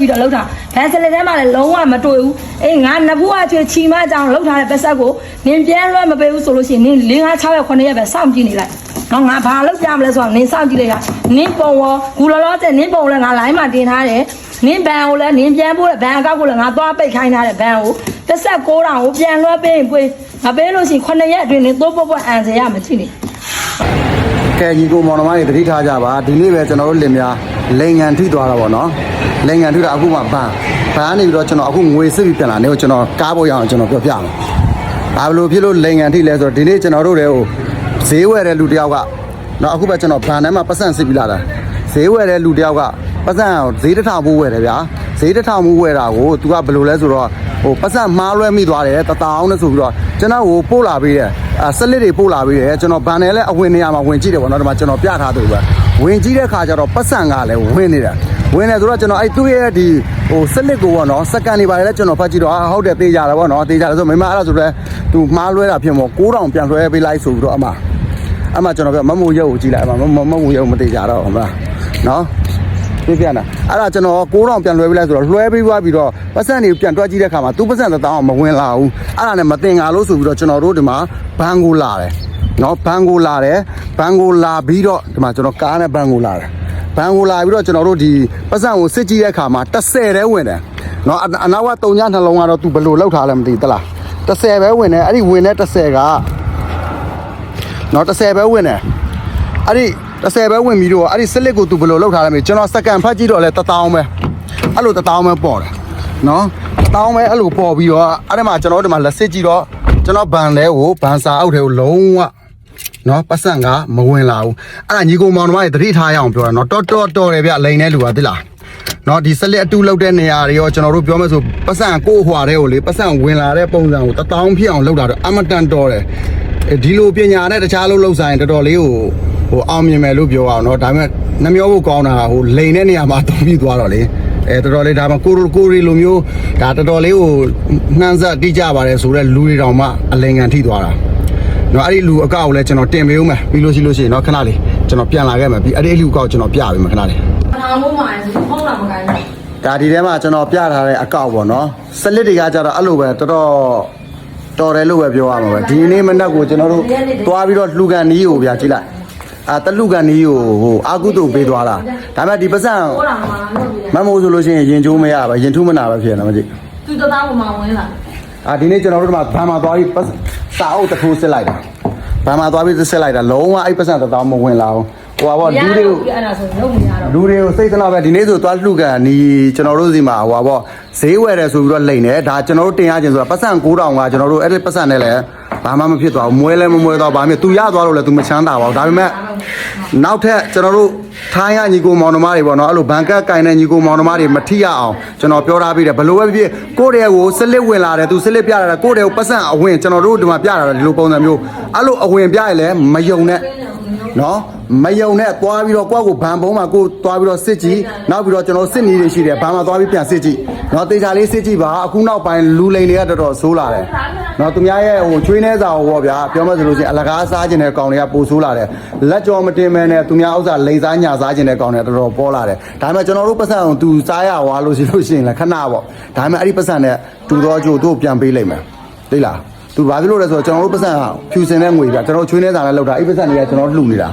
ပြီးတော့လောက်တာဘန်စလက်ထဲမှာလည်းလုံးဝမတွေ့ဘူးအေးငါနဘူးအချွေချီမအကြောင်းလောက်ထားတဲ့ပတ်ဆက်ကိုနင်ပြန်လွှဲမပေးဘူးဆိုလို့ရှိရင်နင်၄၅6ရက်9ရက်ပဲစောင့်ကြည့်နေလိုက်နော်ငါဘာလုပ်ပြမလဲဆိုတော့နင်စောင့်ကြည့်လိုက်ရနင်ပုံရောဂူလောလောဆယ်နင်ပုံလည်းငါလိုင်းမှာတင်ထားတယ်နင်ဘန်ကိုလည်းနင်ပြန်ပို့တဲ့ဘန်အကောက်ကိုလည်းငါသွားပိတ်ခိုင်းထားတဲ့ဘန်ကိုတစ်ဆက်6တောင်ကိုပြန်လွှဲပေးရင်ပေးမပေးလို့ရှိရင်9ရက်အတွင်းနင်သိုးပုတ်ပုတ်အန်စရမကြည့်နေ ကဲညီကိုမောင်နှမတွေတတိထားကြပါဒီနေ့ပဲကျွန်တော်တို့လင်များလိန်ငံထိသွားတာပေါ့နော်လိန်ငံထိတာအခုမှဘန်ဘန်နေပြီးတော့ကျွန်တော်အခုငွေစစ်ပြီးပြန်လာနေကိုကျွန်တော်ကားပေါ်ရအောင်ကျွန်တော်ပြောပြမယ်ဘာလို့ဖြစ်လို့လိန်ငံထိလဲဆိုတော့ဒီနေ့ကျွန်တော်တို့တွေကိုဈေးဝယ်တဲ့လူတယောက်ကနော်အခုပဲကျွန်တော်ဘန်ထဲမှာပတ်စံစစ်ပြီးလာတာဈေးဝယ်တဲ့လူတယောက်ကပတ်စံဈေးတစ်ထောင်ဘူးဝယ်တယ်ဗျာ ဈေးတစ်ထောင်ဘူးဝယ်တာကို तू ကဘယ်လိုလဲဆိုတော့ဟိုပတ်စံမှားလွဲမိသွားတယ်တတောင်းနဲ့ဆိုပြီးတော့ကျွန်တော်ကိုပို့လာပေးတယ်အာဆက်လက်တွေပို့လာပေးတယ်ကျွန်တော်ဘန်ထဲလဲအဝင်နေရာမှာဝင်ကြည့်တယ်ပေါ့နော်ဒီမှာကျွန်တော်ပြထားသူပဲဝင်ကြည့်တဲ့ခါကျတော့ပတ်စံကလည်းဝင်နေတယ်ဝင်နေဆိုတော့ကျွန်တော်အဲ့သူ့ရဲ့ဒီဟိုဆက်လက်ကိုပေါ့နော်စက္ကန်တွေပါတယ်လဲကျွန်တော်ဖတ်ကြည့်တော့အာဟုတ်တယ်သေးကြတယ်ပေါ့နော်သေးကြတယ်ဆိုမိမအဲ့ဒါဆိုတော့ तू မှားလွဲတာဖြစ်မို့9000ပြန်လွှဲပေးလိုက်ဆိုပြီးတော့အမအမှကျွန်တော်ပြောမမူရုပ်ကိုကြည့်လိုက်အမမမမူရုပ်မသေးကြတော့ဟုတ်မလားနော် ပြပြနာအဲ့ဒါကျွန်တော်6000ပြန်လွှဲပေးလိုက်ဆိုတော့လွှဲပေးသွားပြီးတော့ပတ်စံတွေပြန်တွက်ကြည့်တဲ့ခါမှာသူပတ်စံတစ်တောင်းမဝင်လာဘူးအဲ့ဒါနဲ့မတင်ငါလို့ဆိုပြီးတော့ကျွန်တော်တို့ဒီမှာဘန်ကိုလာတယ်နော်ဘန်ကိုလာတယ်ဘန်ကိုလာပြီးတော့ဒီမှာကျွန်တော်ကားနဲ့ဘန်ကိုလာတယ်ဘန်ကိုလာပြီးတော့ကျွန်တော်တို့ဒီပတ်စံကိုစစ်ကြည့်တဲ့ခါမှာ30တဲဝင်တယ်နော်အအနောက်က3ညနှလုံးကတော့သူဘယ်လိုလောက်ထားလဲမသိဘူးတလား30ပဲဝင်တယ်အဲ့ဒီဝင်တဲ့30ကနော်30ပဲဝင်တယ်အဲ့ဒီ 30ပဲဝင်ပြီးတော့အဲ့ဒီစလစ်ကိုသူဘယ်လိုလောက်ထားလဲမသိဘူးကျွန်တော်စက္ကန့်ဖတ်ကြည့်တော့လဲ1000ပဲအဲ့လို1000ပဲပေါ်တယ်နော်1000ပဲအဲ့လိုပေါ်ပြီးတော့အဲ့ဒီမှာကျွန်တော်တို့ဒီမှာလက်စစ်ကြည့်တော့ကျွန်တော်ဘန်လဲကိုဘန်စာအောက်ထဲကိုလုံးဝနော်ပတ်စံကမဝင်လာဘူးအဲ့ဒါညီကိုမောင်တို့ကတတိထားရအောင်ပြောတာနော်တော်တော်တော်တယ်ဗျလိန်တဲ့လူကသိလားနော်ဒီဆက်လက်အတူလောက်တဲ့နေရာတွေရောကျွန်တော်တို့ပြောမယ်ဆိုပတ်စံကိုဟွာတဲ့ကိုလေပတ်စံဝင်လာတဲ့ပုံစံကိုတထောင်ဖြစ်အောင်လုပ်တာတော့အမတန်တော်တယ်အဲဒီလိုပညာနဲ့တခြားလို့လှုပ်ဆိုင်တော်တော်လေးကို ဟိုအောင်မြင်မယ်လို့ပြောအောင်နော်ဒါပေမဲ့နှမျောဖို့ကောင်းတာဟိုလိန်တဲ့နေရာမှာတုံးပြီးသွားတော့လေအဲတော်တော်လေးဒါမှကိုရိုကိုရီလိုမျိုးဒါတော်တော်လေးကိုနှမ်းဆက်တိကျပါတယ်ဆိုတော့လူတွေတောင်မှအလင်ငံထိသွားတာနော်အဲ့ဒီလူအကောက်ကိုလည်းကျွန်တော်တင်ပေးဦးမယ်ပြီးလို့ရှိလို့ရှိရင်နော်ခဏလေးကျွန်တော်ပြန်လာခဲ့မယ်ပြီးအဲ့ဒီလူအကောက်ကျွန်တော်ပြပေးမယ်ခဏလေးထောင်မိုးမှာဆိုဖုန်းလာမကိုင်းဘူးဒါဒီထဲမှာကျွန်တော်ပြထားတဲ့အကောက်ပေါ့နော်စလစ်တွေကကြတော့အဲ့လိုပဲတော်တော်တော်တယ်လို့ပဲပြောရမှာပဲဒီနေ့မနက်ကိုကျွန်တော်တို့သွားပြီးတော့လှူကန်နီးကိုဗျာကြည့်လိုက် အာတလူကန်နီးကိုဟိုအာကုတုပေးသွားတာဒါပေမဲ့ဒီပစံဟိုလာမှာလို့ပြမမိုးဆိုလို့ရှိရင်ရင်ချိုးမရပါရင်ထုမနာပဲဖြစ်နေမှာကြည့်သူတသားပေါ်မှာဝင်လာအာဒီနေ့ကျွန်တော်တို့ဒီမှာဘာမှသွားပြီးပတ်စာအုပ်တစ်ခုစစ်လိုက်တာဘာမှသွားပြီးစစ်လိုက်တာလုံးဝအဲ့ပစံတစ်တောင်းမဝင်လာဘူး ဟိုပါပေါ့လူတွေကိုအဲ့ဒါဆိုလုံးမရတော့လူတွေကိုစိတ်သနာပဲဒီနေ့ဆိုသွားလှုကန်နီးကျွန်တော်တို့စီမှာဟိုပါပေါ့ဈေးဝယ်တယ်ဆိုပြီးတော့လိန်တယ်ဒါကျွန်တော်တို့တင်ရခြင်းဆိုတာပတ်စံ9000ကကျွန်တော်တို့အဲ့ဒီပတ်စံနဲ့လည်းဘာမှမဖြစ်သွားဘူးမွဲလဲမမွဲသွားဘာမှသူရသွားလို့လည်းသူမချမ်းသာပါဘူးဒါပေမဲ့နောက်ထပ်ကျွန်တော်တို့ထိုင်းရညီကိုမောင်နှမတွေပေါ့နော်အဲ့လိုဘန်ကတ်ကင်တဲ့ညီကိုမောင်နှမတွေမထိရအောင်ကျွန်တော်ပြောထားပြီးတယ်ဘယ်လိုပဲဖြစ်ဖြစ်ကိုယ့်တဲ့ကိုစလစ်ဝင်လာတယ်သူစလစ်ပြတာကိုယ့်တဲ့ကိုပတ်စံအဝင်ကျွန်တော်တို့ဒီမှာပြတာဒီလိုပုံစံမျိုးအဲ့လိုအဝင်ပြရလဲမယုံနဲ့ နော်မယုံနဲ့သွားပြီးတော့ကိုယ့်ကိုဘန်ပုံးမှာကိုယ်သွားပြီးတော့စစ်ကြည့်နောက်ပြီးတော့ကျွန်တော်စစ်နေတွေရှိတယ်ဘန်မှာသွားပြီးပြန်စစ်ကြည့်နော်တေချာလေးစစ်ကြည့်ပါအခုနောက်ပိုင်းလူလိန်တွေကတော်တော်ဆိုးလာတယ်နော်သူများရဲ့ဟိုချွေးနှဲစာဟောပေါ့ဗျာပြောမှဆိုလို့ရှိရင်အလကားစားခြင်းတဲ့ကောင်တွေကပိုဆိုးလာတယ်လက်ကြောမတင်မဲနဲ့သူများဥစ္စာလိန်စားညာစားခြင်းတဲ့ကောင်တွေတော်တော်ပေါ်လာတယ်ဒါပေမဲ့ကျွန်တော်တို့ပတ်စံအောင်သူစားရဝါလို့ရှိလို့ရှိရင်လည်းခဏပေါ့ဒါပေမဲ့အဲ့ဒီပတ်စံနဲ့တူတော့ကြို့တို့ပြန်ပေးလိုက်မယ်သိလား သူဘာဖြစ်လို့လဲဆိုတော့ကျွန်တော်တို့ပတ်စံကဖြူစင်တဲ့ငွေပြကျွန်တော်တို့ချွေးနှဲစာနဲ့လောက်တာအဲ့ဒီပတ်စံတွေကကျွန်တော်တို့လှူနေတာ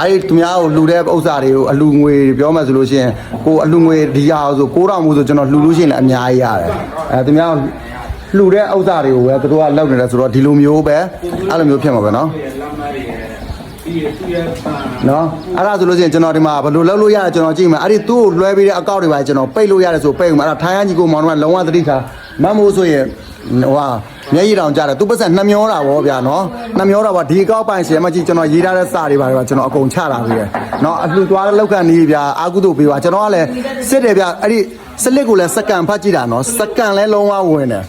အဲ့ဒီသူများကိုလှူတဲ့ဥစ္စာတွေကိုအလှူငွေပြောမှဆိုလို့ရှိရင်ကိုအလှူငွေဒီရအောင်ဆို9000မို့ဆိုကျွန်တော်လှူလို့ရှိရင်လည်းအများကြီးရတယ်အဲသူများလှူတဲ့ဥစ္စာတွေကိုပဲသူတို့ကလောက်နေတယ်ဆိုတော့ဒီလိုမျိုးပဲအဲ့လိုမျိုးဖြစ်မှာပဲเนาะနော်အဲ့ဒါဆိုလို့ရှိရင်ကျွန်တော်ဒီမှာဘယ်လိုလုပ်လို့ရလဲကျွန်တော်ကြည့်မယ်အဲ့ဒီသူ့ကိုလွှဲပေးတဲ့အကောင့်တွေပါကျွန်တော်ပိတ်လို့ရတယ်ဆိုပိတ်ဦးမှာအဲ့ဒါထိုင်းရကြီးကိုမောင်တော့လုံးဝသတိထား မတ်မိုးဆိုရင်ဟိုဟာမျက်ရည်တောင်ကြတယ်သူပတ်စံနှမျောတာဗောဗျာနော်နှမျောတာဗောဒီအကောင့်ပိုင်ရှင်မကြီးကျွန်တော်ရေးထားတဲ့စာတွေပါတော့ကျွန်တော်အကုန်ချတာပြီးတယ်နော်အလှူသွားတဲ့လောက်ကန်ကြီးဗျာအာကုတုပေးပါကျွန်တော်ကလည်းစစ်တယ်ဗျာအဲ့ဒီစလစ်ကိုလည်းစကန်ဖတ်ကြည့်တာနော်စကန်လည်းလုံးဝဝင်တယ်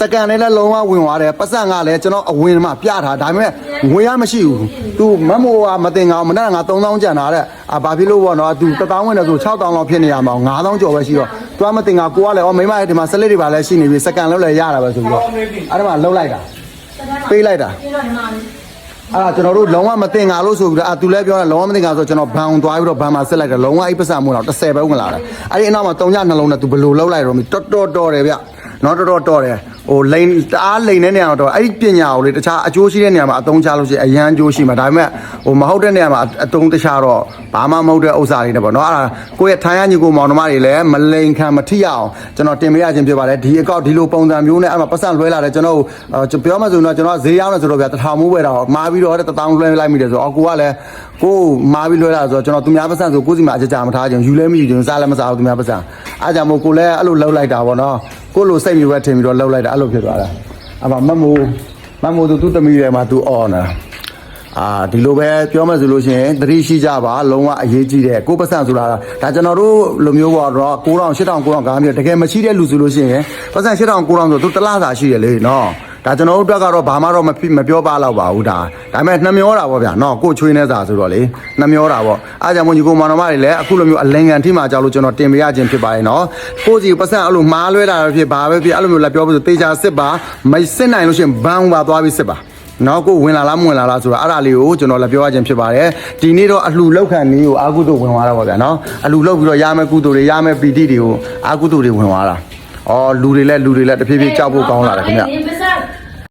စကန်လေးလည်းလုံးဝဝင်သွားတယ်ပတ်စံကလည်းကျွန်တော်အဝင်မှာပြထားဒါပေမဲ့ငွေရမရှိဘူး तू မမိုးကမတင်ကောင်မနဲ့ငါ3000ကျန်တာတဲ့အာဘာဖြစ်လို့ပေါ့နော် तू 1000ဝင်တယ်ဆို6000လောက်ဖြစ်နေရမှာ9000ကျော်ပဲရှိတော့ तू မတင်ကောင်ကိုကလည်းအော်မိမရဲ့ဒီမှာဆက်လက်တွေပါလဲရှိနေပြီစကန်လောက်လည်းရတာပဲဆိုပြီးတော့အဲ့ဒါမှလှုပ်လိုက်တာပေးလိုက်တာပြီးတော့ဒီမှာအဲ့ဒါကျွန်တော်တို့လုံးဝမတင်ငါလို့ဆိုပြီးတော့အာသူလည်းပြောတယ်လုံးဝမတင်ငါဆိုကျွန်တော်ဘန်အောင်သွားပြီးတော့ဘန်မှာဆက်လိုက်တယ်လုံးဝအိပ်ပစံမို့တော့30ပဲဝင်လာတယ်အဲ့ဒီအနောက်မှာ3ညနှလုံးနဲ့သူဘယ်လိုလှုပ်လိုက်တော့မသိတော်တော်တော်တယ်ဗျ နော်တော်တော်တော်တယ်ဟိုလိန်တအားလိန်တဲ့နေရာတော့အဲ့ဒီပညာကိုလေတခြားအကျိုးရှိတဲ့နေရာမှာအသုံးချလို့ရှိရင်အရန်အကျိုးရှိမှာဒါပေမဲ့ဟိုမဟုတ်တဲ့နေရာမှာအသုံးတခြားတော့ဘာမှမဟုတ်တဲ့ဥစ္စာတွေနဲ့ပေါ့နော်အဲ့ဒါကိုယ့်ရဲ့ထိုင်းရညီကိုမောင်နှမတွေလည်းမလိန်ခံမထိရအောင်ကျွန်တော်တင်ပေးရခြင်းဖြစ်ပါတယ်ဒီအကောက်ဒီလိုပုံစံမျိုးနဲ့အဲ့မှာပတ်စံလွှဲလာတယ်ကျွန်တော်တို့ပြောမှဆိုရင်တော့ကျွန်တော်ဈေးရောက်နေဆိုတော့ဗျာတထောင်မိုးပဲတော့မာပြီးတော့တထောင်လွှဲလိုက်မိတယ်ဆိုတော့ကိုကလည်းကိုမာပြီးလွှဲလာဆိုတော့ကျွန်တော်သူများပတ်စံဆိုကိုစီမှာအကြကြမထားခြင်းယူလဲမယူခြင်းစားလည်းမစားဘူးသူများပတ်စံအားကြောင့်မို့ကိုလည်းအဲ့လိုလှုပ်လိုက်တာပေါ့နော် ကိုလိုစိတ်မျိုးပဲထင်ပြီးတော့လှုပ်လိုက်တာအဲ့လိုဖြစ်သွားတာအမမမိုးမမိုးသူသူ့တမီးတွေမှာသူအော်နေတာအာဒီလိုပဲပြောမှဆိုလို့ရှိရင်သတိရှိကြပါလုံးဝအရေးကြီးတယ်ကိုယ်ပတ်စံဆိုတာဒါကျွန်တော်တို့လိုမျိုးပေါ့တော့9000 8000 9000ကားမျိုးတကယ်မရှိတဲ့လူဆိုလို့ရှိရင်ပတ်စံ8000 9000ဆိုသူတစ်လားစာရှိရလေနော် ဒါကျွန်တော်တို့အတွက်ကတော့ဘာမှတော့မဖြစ်မပြောပါတော့ပါဘူးဒါဒါပေမဲ့နှမျောတာပေါ့ဗျာနော်ကိုယ်ချွေးနေစာဆိုတော့လေနှမျောတာပေါ့အားကြောင့်မို့ညီကိုမောင်နှမတွေလည်းအခုလိုမျိုးအလင်ကန်ထိမှကြောက်လို့ကျွန်တော်တင်ပြရခြင်းဖြစ်ပါတယ်နော်ကိုယ်စီပတ်စံအဲ့လိုမှားလွဲတာပဲဖြစ်ဘာပဲဖြစ်အဲ့လိုမျိုးလည်းပြောဖို့ဆိုတေချာစစ်ပါမစစ်နိုင်လို့ရှိရင်ဘန်းပါသွားပြီးစစ်ပါနောက်ကိုဝင်လာလားမဝင်လာလားဆိုတာအဲ့ဒါလေးကိုကျွန်တော်လည်းပြောရခြင်းဖြစ်ပါတယ်ဒီနေ့တော့အလှလောက်ခံနည်းကိုအာကုတုဝင်သွားတာပေါ့ဗျာနော်အလှလောက်ပြီးတော့ရမယ်ကုတုတွေရမယ်ပီတိတွေကိုအာကုတုတွေဝင်သွားတာအော်လူတွေလည်းလူတွေလည်းတဖြည်းဖြည်းကြောက်ဖို့ကောင်းလာတယ်ခင်ဗျနင်းပ